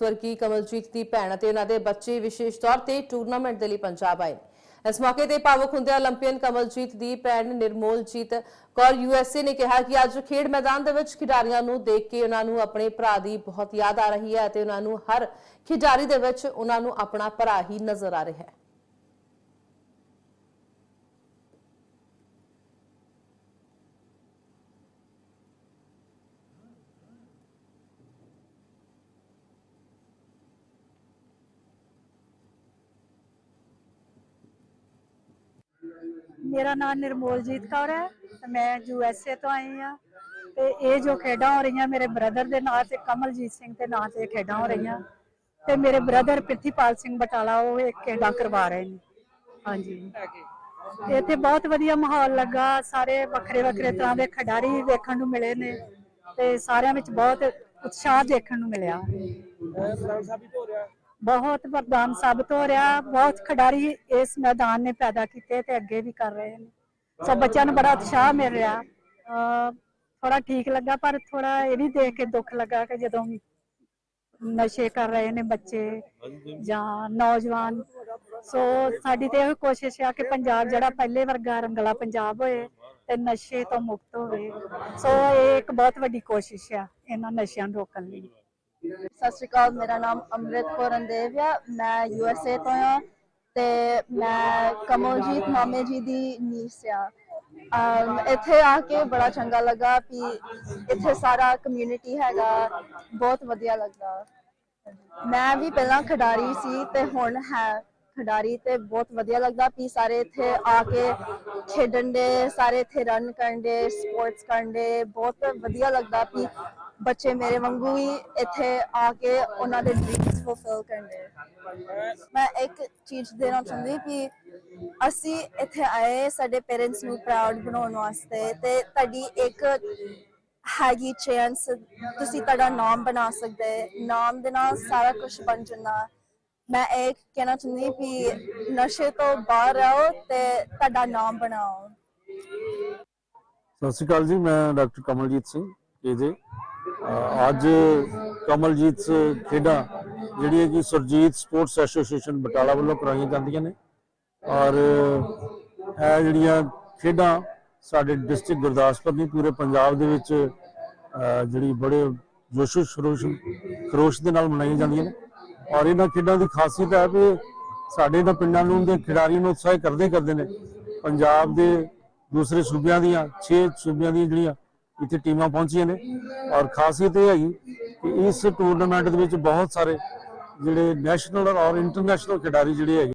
ਸਵਰਗੀ ਕਮਲਜੀਤ ਦੀ ਭੈਣ ਅਤੇ ਉਹਨਾਂ ਦੇ ਬੱਚੇ ਵਿਸ਼ੇਸ਼ ਤੌਰ ਤੇ ਟੂਰਨਾਮੈਂਟ ਦੇ ਲਈ ਪੰਜਾਬ ਆਏ ਇਸ ਮੌਕੇ ਤੇ ਭਾਵੁਕ ਹੁੰਦੇ 올림픽ਨ ਕਮਲਜੀਤ ਦੀ ਭੈਣ ਨਿਰਮੋਲਜੀਤ ਕੌਰ ਯੂਐਸਏ ਨੇ ਕਿਹਾ ਕਿ ਅੱਜ ਖੇਡ ਮੈਦਾਨ ਦੇ ਵਿੱਚ ਖਿਡਾਰੀਆਂ ਨੂੰ ਦੇਖ ਕੇ ਉਹਨਾਂ ਨੂੰ ਆਪਣੇ ਭਰਾ ਦੀ ਬਹੁਤ ਯਾਦ ਆ ਰਹੀ ਹੈ ਅਤੇ ਉਹਨਾਂ ਨੂੰ ਹਰ ਖਿਡਾਰੀ ਦੇ ਵਿੱਚ ਉਹਨਾਂ ਨੂੰ ਆਪਣਾ ਭਰਾ ਹੀ ਨਜ਼ਰ ਆ ਰਿਹਾ ਹੈ। ਮੇਰਾ ਨਾਮ ਨਿਰਮੋਲਜੀਤ ਕੌਰ ਹੈ ਮੈਂ ਯੂ ਐਸ ਏ ਤੋਂ ਆਈ ਹਾਂ ਤੇ ਇਹ ਜੋ ਖੇਡਾਂ ਹੋ ਰਹੀਆਂ ਮੇਰੇ ਬ੍ਰਦਰ ਦੇ ਨਾਂ ਤੇ, ਕਮਲਜੀਤ ਸਿੰਘ ਦੇ ਨਾਂ ਤੇ ਖੇਡਾਂ ਹੋ ਰਹੀਆਂ ਤੇ ਮੇਰੇ ਬ੍ਰਦਰ ਪ੍ਰਿਥੀਪਾਲ ਸਿੰਘ ਬਟਾਲਾ, ਉਹ ਇਹ ਖੇਡਾਂ ਕਰਵਾ ਰਹੇ ਨੇ। ਹਾਂਜੀ। ਇੱਥੇ ਬਹੁਤ ਵਧੀਆ ਮਾਹੌਲ ਲੱਗਾ, ਸਾਰੇ ਵੱਖਰੇ ਵੱਖਰੇ ਤਰ੍ਹਾਂ ਦੇ ਖਿਡਾਰੀ ਵੇਖਣ ਨੂੰ ਮਿਲੇ ਨੇ ਤੇ ਸਾਰਿਆਂ ਵਿੱਚ ਬਹੁਤ ਉਤਸ਼ਾਹ ਦੇਖਣ ਨੂੰ ਮਿਲਿਆ। ਬਹੁਤ ਵਰਦਾਨ ਸਾਬਤ ਹੋ ਰਿਹਾ। ਬਹੁਤ ਖਿਡਾਰੀ ਇਸ ਮੈਦਾਨ ਨੇ ਪੈਦਾ ਕੀਤੇ ਤੇ ਅੱਗੇ ਵੀ ਕਰ ਰਹੇ ਨੇ। ਸੋ ਬੱਚਿਆਂ ਨੂੰ ਬੜਾ ਉਤਸ਼ਾਹ ਮਿਲ ਰਿਹਾ। ਥੋੜਾ ਠੀਕ ਲੱਗਾ, ਪਰ ਥੋੜਾ ਇਹ ਵੀ ਦੇਖ ਕੇ ਦੁੱਖ ਲੱਗਾ ਕਿ ਜਦੋਂ ਨਸ਼ੇ ਕਰ ਰਹੇ ਨੇ ਬੱਚੇ ਜਾਂ ਨੌਜਵਾਨ। ਸੋ ਸਾਡੀ ਤੇ ਇਹ ਕੋਸ਼ਿਸ਼ ਆ ਕਿ ਪੰਜਾਬ ਜਿਹੜਾ ਪਹਿਲੇ ਵਰਗਾ ਰੰਗਲਾ ਪੰਜਾਬ ਹੋਏ ਤੇ ਨਸ਼ੇ ਤੋਂ ਮੁਕਤ ਹੋਵੇ। ਸੋ ਇਹ ਇੱਕ ਬਹੁਤ ਵੱਡੀ ਕੋਸ਼ਿਸ਼ ਆ ਇਹਨਾਂ ਨਸ਼ਿਆਂ ਨੂੰ ਰੋਕਣ ਲਈ। ਸਤਿ ਸ਼੍ਰੀ ਅਕਾਲ, ਮੇਰਾ ਨਾਮ ਅੰਮ੍ਰਿਤ ਕੌਰ ਅੰਦੇਵ ਆ। ਮੈਂ ਯੂ ਐਸ ਏ ਤੋਂ ਆ ਤੇ ਮੈਂ ਕਮਲਜੀਤ ਮਾਮੇ ਜੀ ਦੀ ਨੀਸ ਆ। ਅਮ, ਇੱਥੇ ਆ ਕੇ ਬੜਾ ਚੰਗਾ ਲੱਗਾ ਕਿ ਇੱਥੇ ਸਾਰਾ ਕਮਿਊਨਿਟੀ ਹੈਗਾ, ਬਹੁਤ ਵਧੀਆ ਲੱਗਾ। ਮੈਂ ਵੀ ਪਹਿਲਾਂ ਖਿਡਾਰੀ ਸੀ ਤੇ ਹੁਣ ਹੈ ਖਿਡਾਰੀ ਤੇ ਬਹੁਤ ਵਧੀਆ ਲੱਗਦਾ ਵੀ ਸਾਰੇ ਇੱਥੇ ਆ ਕੇ ਖੇਡਣ ਦੇ, ਸਾਰੇ ਇੱਥੇ ਰਨ ਕਰਨ ਦੇ ਸਪੋਰਟਸ ਕਰਨ ਦੇ, ਬਹੁਤ ਵਧੀਆ ਲੱਗਦਾ ਵੀ ਬੱਚੇ ਮੇਰੇ ਵਾਂਗੂ ਹੀ ਇੱਥੇ ਆ ਕੇ ਉਹਨਾਂ ਦੇ ਡ੍ਰੀਮਸ ਫੁਲਫਿਲ ਕਰਨ ਮੈਂ ਇੱਕ ਚੀਜ਼ ਦੇਣਾ ਚਾਹੁੰਦੀ ਕਿ ਅਸੀਂ ਇੱਥੇ ਆਏ, ਸਾਡੇ ਪੇਰੈਂਟਸ ਨੂੰ ਪ੍ਰਾਊਡ ਬਣਾਉਣ ਵਾਸਤੇ ਤੇ ਤੁਹਾਡੀ ਇੱਕ ਹੈਗੀ ਚਾਂਸ ਤੁਸੀਂ ਤੁਹਾਡਾ ਨਾਮ ਬਣਾ ਸਕਦੇ, ਨਾਮ ਦੇ ਨਾਲ ਸਾਰਾ ਕੁਝ ਬਣ ਜਾਂਦਾ। ਮੈਂ ਇਹ ਕਹਿਣਾ ਚਾਹੁੰਦੀ ਵੀ ਨਸ਼ੇ ਤੋਂ ਬਾਹਰ ਰਹੋ ਤੇ ਤੁਹਾਡਾ ਨਾਮ ਬਣਾਓ। ਸਤਿ ਸ਼੍ਰੀ ਅਕਾਲ ਜੀ, ਮੈਂ ਡਾਕਟਰ ਕਮਲਜੀਤ ਸਿੰਘ ਕੇਜੇ ਅੱਜ ਕਮਲਜੀਤ ਖੇਡਾਂ, ਜਿਹੜੀਆਂ ਕਿ ਸੁਰਜੀਤ ਸਪੋਰਟਸ ਐਸੋਸੀਏਸ਼ਨ ਬਟਾਲਾ ਵੱਲੋਂ ਕਰਾਈਆਂ ਜਾਂਦੀਆਂ ਨੇ। ਔਰ ਇਹ ਜਿਹੜੀਆਂ ਖੇਡਾਂ ਸਾਡੇ ਡਿਸਟ੍ਰਿਕਟ ਗੁਰਦਾਸਪੁਰ ਨਹੀਂ ਪੂਰੇ ਪੰਜਾਬ ਦੇ ਵਿੱਚ ਜਿਹੜੀ ਬੜੇ ਜੋਸ਼ੋ ਸ਼ਰੋਸ਼ ਖਰੋਸ਼ ਦੇ ਨਾਲ ਮਨਾਈਆਂ ਜਾਂਦੀਆਂ ਨੇ। ਔਰ ਇਹਨਾਂ ਖੇਡਾਂ ਦੀ ਖਾਸੀਅਤ ਹੈ ਕਿ ਸਾਡੇ ਇਹਨਾਂ ਪਿੰਡਾਂ ਨੂੰ ਦੇ ਖਿਡਾਰੀਆਂ ਨੂੰ ਉਤਸ਼ਾਹਿਤ ਕਰਦੇ ਕਰਦੇ ਨੇ। ਪੰਜਾਬ ਦੇ ਦੂਸਰੇ ਸੂਬਿਆਂ ਦੀਆਂ 6 ਸੂਬਿਆਂ ਦੀਆਂ ਜਿਹੜੀਆਂ ਇੱਥੇ ਟੀਮਾਂ ਪਹੁੰਚੀਆਂ ਨੇ। ਔਰ ਖਾਸੀਅਤ ਇਹ ਹੈਗੀ ਕਿ ਇਸ ਟੂਰਨਾਮੈਂਟ ਦੇ ਵਿੱਚ ਬਹੁਤ ਸਾਰੇ ਜਿਹੜੇ ਨੈਸ਼ਨਲ ਔਰ ਇੰਟਰਨੈਸ਼ਨਲ ਖਿਡਾਰੀ ਜਿਹੜੇ ਹੈਗੇ